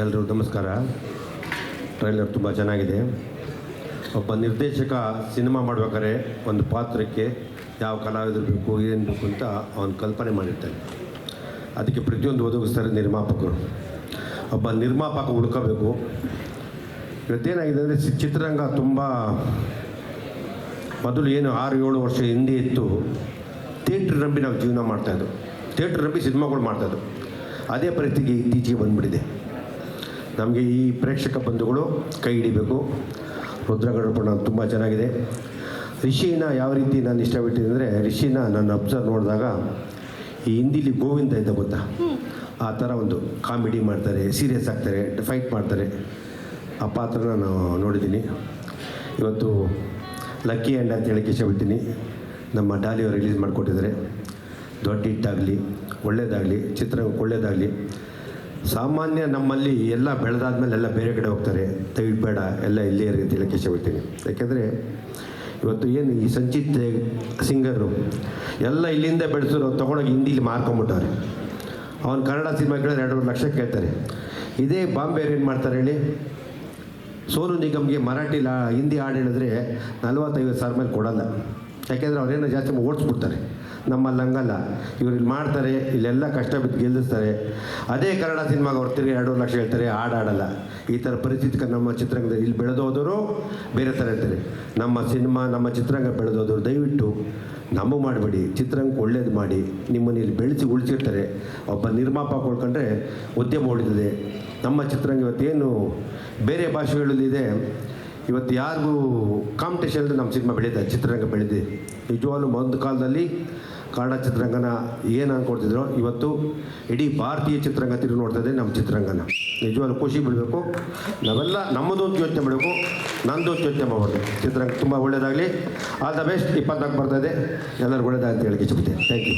ಎಲ್ಲರೂ ನಮಸ್ಕಾರ. ಟ್ರೈಲರ್ ತುಂಬ ಚೆನ್ನಾಗಿದೆ. ಒಬ್ಬ ನಿರ್ದೇಶಕ ಸಿನಿಮಾ ಮಾಡ್ಬೇಕಾದ್ರೆ ಒಂದು ಪಾತ್ರಕ್ಕೆ ಯಾವ ಕಲಾವಿದರು ಬೇಕು, ಏನು ಬೇಕು ಅಂತ ಅವನು ಕಲ್ಪನೆ ಮಾಡಿರ್ತಾನೆ. ಅದಕ್ಕೆ ಪ್ರತಿಯೊಂದು ಒದಗಿಸ್ತಾರೆ ನಿರ್ಮಾಪಕರು. ಒಬ್ಬ ನಿರ್ಮಾಪಕ ಹುಡ್ಕೋಬೇಕು. ಇವತ್ತೇನಾಗಿದೆ ಅಂದರೆ ಚಿತ್ರರಂಗ ತುಂಬ ಮೊದಲು ಏನು ಆರು ಏಳು ವರ್ಷ ಹಿಂದೆ ಇತ್ತು. ಥಿಯೇಟ್ರ್ ನಂಬಿ ನಾವು ಜೀವನ ಮಾಡ್ತಾಯಿದ್ದು ಥಿಯೇಟ್ರ್ ನಂಬಿ ಸಿನಿಮಾಗಳು ಮಾಡ್ತಾಯಿದ್ದು ಅದೇ ಪರಿಸ್ಥಿತಿ ಇತ್ತೀಚೆಗೆ ಬಂದ್ಬಿಟ್ಟಿದೆ. ನಮಗೆ ಈ ಪ್ರೇಕ್ಷಕ ಬಂಧುಗಳು ಕೈ ಹಿಡಿಬೇಕು. ರುದ್ರಗಡಪಣ ತುಂಬ ಚೆನ್ನಾಗಿದೆ. ರಿಷಿನ ಯಾವ ರೀತಿ ನಾನು ಇಷ್ಟಪಟ್ಟಿದ್ದೆ ಅಂದರೆ, ರಿಷಿನ ನಾನು ಅಬ್ಸರ್ವ್ ನೋಡಿದಾಗ ಈ ಹಿಂದಿಲಿ ಗೋವಿಂದ ಇದ್ದ ಗೊತ್ತಾ? ಆ ಥರ ಒಂದು ಕಾಮಿಡಿ ಮಾಡ್ತಾರೆ ಸೀರಿಯಸ್ ಆಗ್ತಾರೆ ಫೈಟ್ ಮಾಡ್ತಾರೆ. ಆ ಪಾತ್ರನ ನಾನು ನೋಡಿದ್ದೀನಿ. ಇವತ್ತು ಲಕ್ಕಿ ಆ್ಯಂಡ್ ಅಂತ ಹೇಳಕ್ಕೆ ಇಷ್ಟಪಡ್ತೀನಿ. ನಮ್ಮ ಡಾಲಿಯವರು ರಿಲೀಸ್ ಮಾಡಿಕೊಟ್ಟಿದ್ದಾರೆ. ದೊಡ್ಡ ಹಿಟ್ಟಾಗಲಿ ಒಳ್ಳೆಯದಾಗಲಿ ಚಿತ್ರ ಒಳ್ಳೇದಾಗಲಿ. ಸಾಮಾನ್ಯ ನಮ್ಮಲ್ಲಿ ಎಲ್ಲ ಬೆಳೆದಾದ್ಮೇಲೆ ಎಲ್ಲ ಬೇರೆ ಕಡೆ ಹೋಗ್ತಾರೆ. ದಯವಿಟ್ಟು ಬೇಡ ಎಲ್ಲ ಇಲ್ಲೇ ಅಂತ ಹೇಳಕ್ಕೆ ಇಷ್ಟಪಡ್ತೀನಿ. ಯಾಕೆಂದರೆ ಇವತ್ತು ಏನು ಈ ಸಂಚಿತ್ ಸಿಂಗರು ಎಲ್ಲ ಇಲ್ಲಿಂದ ಬೆಳೆಸಿರೋ ತೊಗೊಂಡೋಗಿ ಹಿಂದಿಲಿ ಮಾರ್ಕೊಂಬಿಟ್ಟವ್ರೆ. ಅವನು ಕನ್ನಡ ಸಿನಿಮಾ ಕೇಳಿದ್ರೆ ಎರಡೂವರೆ ಲಕ್ಷ ಕೇಳ್ತಾರೆ. ಇದೇ ಬಾಂಬೆ ಏನು ಮಾಡ್ತಾರೆ ಹೇಳಿ? ಸೋನು ನಿಗಮ್ಗೆ ಮರಾಠಿ ಲಾ, ಹಿಂದಿ ಹಾಡು ಹೇಳಿದ್ರೆ ನಲ್ವತ್ತೈವತ್ತು ಸಾವಿರ ಮೇಲೆ ಕೊಡಲ್ಲ. ಯಾಕೆಂದರೆ ಅವ್ರೇನೋ ಜಾಸ್ತಿ ಓಡಿಸ್ಬಿಡ್ತಾರೆ. ನಮ್ಮಲ್ಲಿ ಹಂಗಲ್ಲ ಇವ್ರು ಇಲ್ಲಿ ಮಾಡ್ತಾರೆ, ಇಲ್ಲೆಲ್ಲ ಕಷ್ಟ ಬಿದ್ದು ಗೆಲ್ಲಿಸ್ತಾರೆ ಅದೇ ಕನ್ನಡ ಸಿನಿಮಾಗೆ ಅವ್ರು ತಿರುಗಿ ಎರಡು ಲಕ್ಷ ಹೇಳ್ತಾರೆ, ಹಾಡು ಆಡಲ್ಲ ಈ ಥರ ಪರಿಸ್ಥಿತಿ ನಮ್ಮ ಚಿತ್ರರಂಗದಲ್ಲಿ ಇಲ್ಲಿ ಬೆಳೆದೋದರು ಬೇರೆ ಥರ ಇರ್ತಾರೆ ನಮ್ಮ ಸಿನಿಮಾ, ನಮ್ಮ ಚಿತ್ರರಂಗ ಬೆಳೆದೋದ್ರು ದಯವಿಟ್ಟು ನಮ್ಮ ಮಾಡಬೇಡಿ, ಚಿತ್ರರಂಗಕ್ಕೆ ಒಳ್ಳೇದು ಮಾಡಿ, ನಿಮ್ಮನ್ನು ಇಲ್ಲಿ ಬೆಳೆಸಿ ಉಳಿಸಿರ್ತಾರೆ. ಒಬ್ಬ ನಿರ್ಮಾಪಕ ಉಳ್ಕೊಂಡ್ರೆ ಉದ್ಯಮ ಉಳಿದಿದೆ ನಮ್ಮ ಚಿತ್ರರಂಗ ಇವತ್ತೇನು ಬೇರೆ ಭಾಷೆಗಳಲ್ಲಿದೆ ಇವತ್ತು ಯಾರಿಗೂ ಕಾಂಪಿಟೇಷನ್ ನಮ್ಮ ಸಿನಿಮಾ ಬೆಳೀತಾ, ಚಿತ್ರರಂಗ ಬೆಳೆದಿದೆ ನಿಜವಾಗ್ಲೂ ಒಂದು ಕಾಲದಲ್ಲಿ ಕನ್ನಡ ಚಿತ್ರರಂಗನ ಏನು ಅಂದ್ಕೊಡ್ತಿದ್ರು ಇವತ್ತು ಇಡೀ ಭಾರತೀಯ ಚಿತ್ರರಂಗ ತಿರುಗಿ ನೋಡ್ತಾ ಇದೆ ನಮ್ಮ ಚಿತ್ರರಂಗನ. ನಿಜವಾಗ್ಲೂ ಖುಷಿ ಬಿಡಬೇಕು ನಾವೆಲ್ಲ ನಮ್ಮದು ಯೋಚನೆ ಮಾಡಬೇಕು, ನಂದು ಯೋಚನೆ ಮಾಡಬಾರ್ದು ಚಿತ್ರರಂಗ ತುಂಬ ಒಳ್ಳೆಯದಾಗಲಿ ಆಲ್ ದ ಬೆಸ್ಟ್ ಇಪ್ಪತ್ನಾಲ್ಕು ಬರ್ತಾ ಇದೆ. ಎಲ್ಲರಿಗೂ ಒಳ್ಳೆಯದಾಗಿ ಅಂತ ಹೇಳಿ ಇಷ್ಟಪಡ್ತೀನಿ ಥ್ಯಾಂಕ್ ಯು